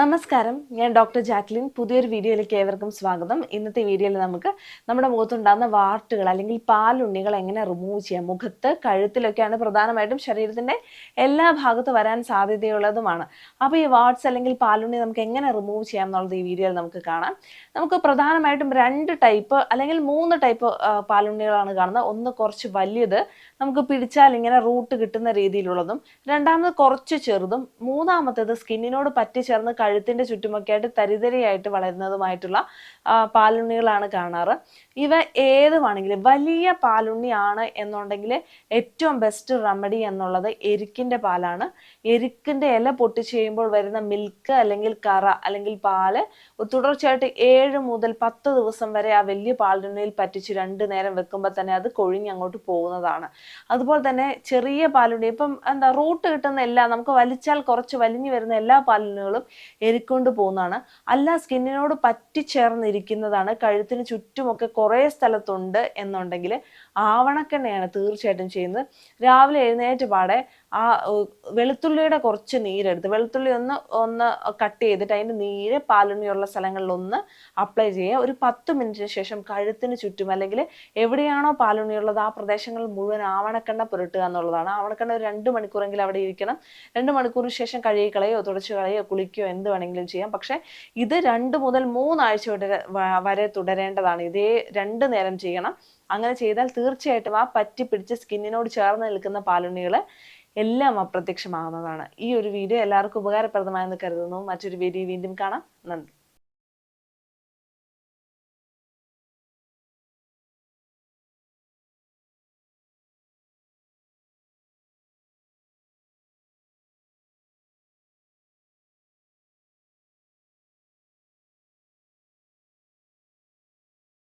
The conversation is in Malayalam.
നമസ്കാരം. ഞാൻ ഡോക്ടർ ജാക്ലിൻ. പുതിയൊരു വീഡിയോയിലേക്ക് ഏവർക്കും സ്വാഗതം. ഇന്നത്തെ വീഡിയോയിൽ നമുക്ക് നമ്മുടെ മുഖത്തുണ്ടാകുന്ന വാർട്ടുകൾ അല്ലെങ്കിൽ പാലുണ്ണികൾ എങ്ങനെ റിമൂവ് ചെയ്യാം മുഖത്ത് കഴുത്തിലൊക്കെയാണ് പ്രധാനമായിട്ടും ശരീരത്തിന്റെ എല്ലാ ഭാഗത്ത് വരാൻ സാധ്യതയുള്ളതുമാണ്. അപ്പോൾ ഈ വാർട്സ് അല്ലെങ്കിൽ പാലുണ്ണി നമുക്ക് എങ്ങനെ റിമൂവ് ചെയ്യാം എന്നുള്ളത് ഈ വീഡിയോയിൽ നമുക്ക് കാണാം. നമുക്ക് പ്രധാനമായിട്ടും രണ്ട് ടൈപ്പ് അല്ലെങ്കിൽ മൂന്ന് ടൈപ്പ് പാലുണ്ണികളാണ് കാണുന്നത്. ഒന്ന് കുറച്ച് വലിയത് നമുക്ക് പിടിച്ചാൽ ഇങ്ങനെ റൂട്ട് കിട്ടുന്ന രീതിയിലുള്ളതും രണ്ടാമത് കുറച്ച് ചെറുതും മൂന്നാമത്തേത് സ്കിന്നിനോട് പറ്റിച്ചേർന്ന് കഴുത്തിന്റെ ചുറ്റുമൊക്കെ ആയിട്ട് തരിതരിയായിട്ട് വളരുന്നതുമായിട്ടുള്ള പാലുണ്ണികളാണ് കാണാറ്. ഇവ ഏതുവാണെങ്കിലും വലിയ പാലുണ്ണിയാണ് എന്നുണ്ടെങ്കിൽ ഏറ്റവും ബെസ്റ്റ് റെമഡി എന്നുള്ളത് എരിക്കിന്റെ പാലാണ്. എരിക്കിന്റെ ഇല പൊട്ടിച്ച് കഴിയുമ്പോൾ വരുന്ന മിൽക്ക് അല്ലെങ്കിൽ കറ അല്ലെങ്കിൽ പാൽ തുടർച്ചയായിട്ട് ഏഴ് മുതൽ പത്ത് ദിവസം വരെ ആ വലിയ പാലുണ്ണിയിൽ പറ്റിച്ച് രണ്ട് നേരം വെക്കുമ്പോൾ തന്നെ അത് കൊഴിഞ്ഞ് അങ്ങോട്ട് പോകുന്നതാണ്. അതുപോലെ തന്നെ ചെറിയ പാലുണ്ണി ഇപ്പം എന്താ റൂട്ട് കിട്ടുന്ന എല്ലാ നമുക്ക് വലിച്ചാൽ കുറച്ച് വലിഞ്ഞു വരുന്ന എല്ലാ പാലുണ്ണികളും എരിക്കൊണ്ട് പോകുന്നതാണ്. അല്ല സ്കിന്നിനോട് പറ്റിച്ചേർന്നിരിക്കുന്നതാണ്. കഴുത്തിന് ചുറ്റുമൊക്കെ കുറേ സ്ഥലത്തുണ്ട് എന്നുണ്ടെങ്കിൽ ആവണക്കെണ്ണയാണ് തീർച്ചയായിട്ടും ചെയ്യുന്നത്. രാവിലെ എഴുന്നേറ്റ് പാടെ ആ വെളുത്തുള്ളിയുടെ കുറച്ച് നീരെടുത്ത് വെളുത്തുള്ളി ഒന്ന് ഒന്ന് കട്ട് ചെയ്തിട്ട് അതിന്റെ നീര് പാലുണ്ണിയുള്ള സ്ഥലങ്ങളിലൊന്ന് അപ്ലൈ ചെയ്യുക. ഒരു പത്ത് മിനിറ്റിന് ശേഷം കഴുത്തിന് ചുറ്റും അല്ലെങ്കിൽ എവിടെയാണോ പാലുണ്ണിയുള്ളത് ആ പ്രദേശങ്ങൾ മുഴുവൻ ആവണക്കെണ്ണ പുരട്ടുക എന്നുള്ളതാണ്. ആവണക്കെണ്ണ ഒരു രണ്ട് മണിക്കൂറെങ്കിലും അവിടെ ഇരിക്കണം. രണ്ട് മണിക്കൂറിന് ശേഷം കഴുകി കളയോ തുടച്ചു കളയോ കുളിക്കുകയോ എന്ത് വേണമെങ്കിലും ചെയ്യാം. പക്ഷേ ഇത് രണ്ട് മുതൽ മൂന്നാഴ്ച വരെ തുടരേണ്ടതാണ്. ഇതേ രണ്ട് നേരം ചെയ്യണം. അങ്ങനെ ചെയ്താൽ തീർച്ചയായിട്ടും ആ പറ്റി പിടിച്ച് സ്കിന്നിനോട് ചേർന്ന് നിൽക്കുന്ന പാലുണ്ണികൾ എല്ലാം അപ്രത്യക്ഷമാകുന്നതാണ്. ഈ ഒരു വീഡിയോ എല്ലാവർക്കും ഉപകാരപ്രദമായെന്ന് കരുതുന്നു. മറ്റൊരു വീഡിയോ വീണ്ടും കാണാം. നന്ദി.